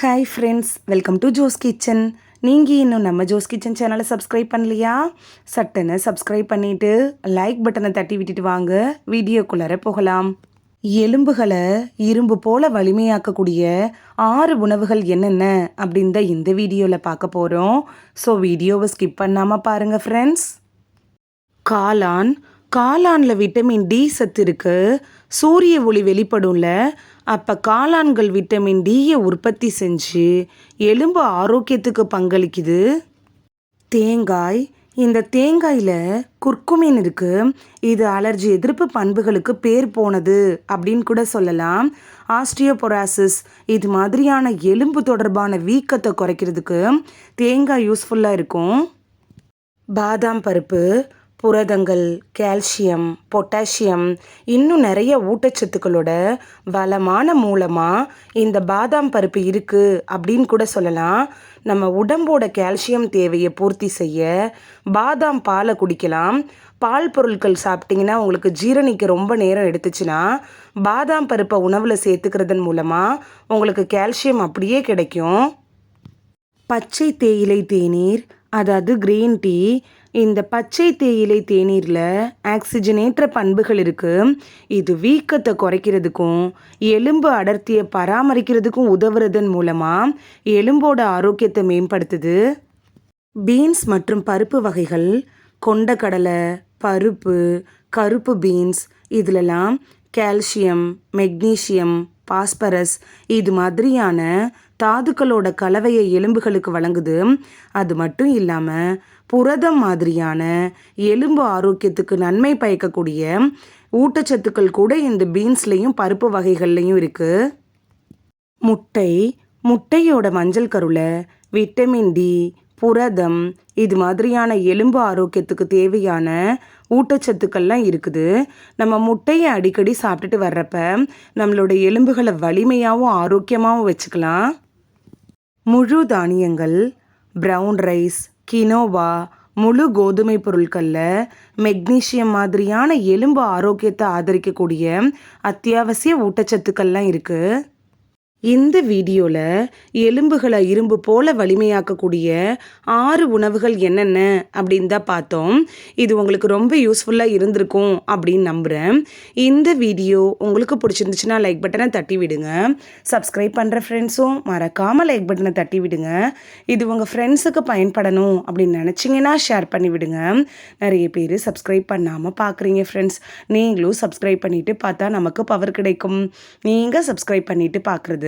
Hi friends welcome to Jo's kitchen நீங்கள் இன்னும் நம்ம ஜோஸ் கிச்சன் சேனலை சப்ஸ்கிரைப் பண்ணலையா? சட்டனை சப்ஸ்கிரைப் பண்ணிவிட்டு லைக் பட்டனை தட்டி விட்டுட்டு வாங்க. வீடியோக்குள்ளார போகலாம். எலும்புகளை இரும்பு போல வலிமையாக்கக்கூடிய ஆறு உணவுகள் என்னென்ன அப்படின்னு தான் இந்த வீடியோவில் பார்க்க போகிறோம் ஸோ வீடியோவை ஸ்கிப் பண்ணாமல் பாருங்கள் ஃப்ரெண்ட்ஸ் காளான் காளானில் விட்டமின் டி சத்து இருக்கு. சூரிய ஒளி வெளிப்படும்ல. அப்போ காளான்கள் விட்டமின் டியை உற்பத்தி செஞ்சு எலும்பு ஆரோக்கியத்துக்கு பங்களிக்குது. தேங்காய். இந்த தேங்காயில் குர்குமின் இருக்குது இது அலர்ஜி எதிர்ப்பு பண்புகளுக்கு பேர் போனது அப்படின்னு கூட சொல்லலாம். ஆஸ்டியோபொராசிஸ் இது மாதிரியான எலும்பு தொடர்பான வீக்கத்தை குறைக்கிறதுக்கு தேங்காய் யூஸ்ஃபுல்லாக இருக்கும். பாதாம் பருப்பு. புரதங்கள் கால்சியம் பொட்டாசியம் இன்னும் நிறைய ஊட்டச்சத்துக்களோட வளமான மூலமாக இந்த பாதாம் பருப்பு இருக்குது அப்படின்னு கூட சொல்லலாம். நம்ம உடம்போட கால்சியம் தேவையை பூர்த்தி செய்ய பாதாம் பாலை குடிக்கலாம். பால் பொருட்கள் சாப்பிட்டிங்கன்னா உங்களுக்கு ஜீரணிக்க ரொம்ப நேரம் எடுத்துச்சுன்னா பாதாம் பருப்பை உணவில் சேர்த்துக்கிறதன் மூலமாக உங்களுக்கு கால்சியம் அப்படியே கிடைக்கும். பச்சை தேயிலை தேநீர் அதாவது கிரீன் டீ இந்த பச்சை தேயிலை தேநீரில் ஆக்சிஜனேற்ற பண்புகள் இருக்குது இது வீக்கத்தை குறைக்கிறதுக்கும் எலும்பு அடர்த்தியை பராமரிக்கிறதுக்கும் உதவுறதன் மூலமாக எலும்போட ஆரோக்கியத்தை மேம்படுத்துது. பீன்ஸ் மற்றும் பருப்பு வகைகள் கொண்டக்கடலை பருப்பு கருப்பு பீன்ஸ் இதிலெல்லாம் கால்சியம் மெக்னீஷியம் பாஸ்பரஸ். இது மாதிரியான தாதுக்களோட கலவையை எலும்புகளுக்கு வழங்குது. அது மட்டும் இல்லாமல் புரதம் மாதிரியான எலும்பு ஆரோக்கியத்துக்கு நன்மை பயக்கக்கூடிய ஊட்டச்சத்துக்கள் கூட இந்த பீன்ஸ்லேயும் பருப்பு வகைகள்லையும் இருக்குது முட்டை. முட்டையோட மஞ்சள் கருவில் விட்டமின் டி புரதம் இது மாதிரியான எலும்பு ஆரோக்கியத்துக்கு தேவையான ஊட்டச்சத்துக்கள்லாம் இருக்குது. நம்ம முட்டையை அடிக்கடி சாப்பிட்டுட்டு வர்றப்ப நம்மளோட எலும்புகளை வலிமையாகவும் ஆரோக்கியமாகவும் வச்சுக்கலாம். முழு தானியங்கள் ப்ரௌன் ரைஸ் கினோவா முழு கோதுமை பொருட்களில் மெக்னீஷியம் மாதிரியான எலும்பு ஆரோக்கியத்தை ஆதரிக்கக்கூடிய அத்தியாவசிய ஊட்டச்சத்துக்கள்லாம் இருக்குது இந்த வீடியோவில் எலும்புகளை இரும்பு போல வலிமையாக்கக்கூடிய ஆறு உணவுகள் என்னென்ன அப்படின்னு தான் பார்த்தோம். இது உங்களுக்கு ரொம்ப யூஸ்ஃபுல்லாக இருந்திருக்கும் அப்படின்னு நம்புகிறேன் இந்த வீடியோ உங்களுக்கு பிடிச்சிருந்துச்சுன்னா லைக் பட்டனை தட்டி விடுங்க. சப்ஸ்கிரைப் பண்ணுற ஃப்ரெண்ட்ஸும் மறக்காமல் லைக் பட்டனை தட்டி விடுங்க. இது உங்கள் ஃப்ரெண்ட்ஸுக்கு பயன்படணும் அப்படின்னு நினச்சிங்கன்னா ஷேர் பண்ணி விடுங்க. நிறைய பேர் சப்ஸ்கிரைப் பண்ணாமல் பார்க்குறீங்க ஃப்ரெண்ட்ஸ் நீங்களும் சப்ஸ்கிரைப் பண்ணிவிட்டு பார்த்தா நமக்கு பவர் கிடைக்கும். நீங்கள் சப்ஸ்கிரைப் பண்ணிவிட்டு பார்க்குறது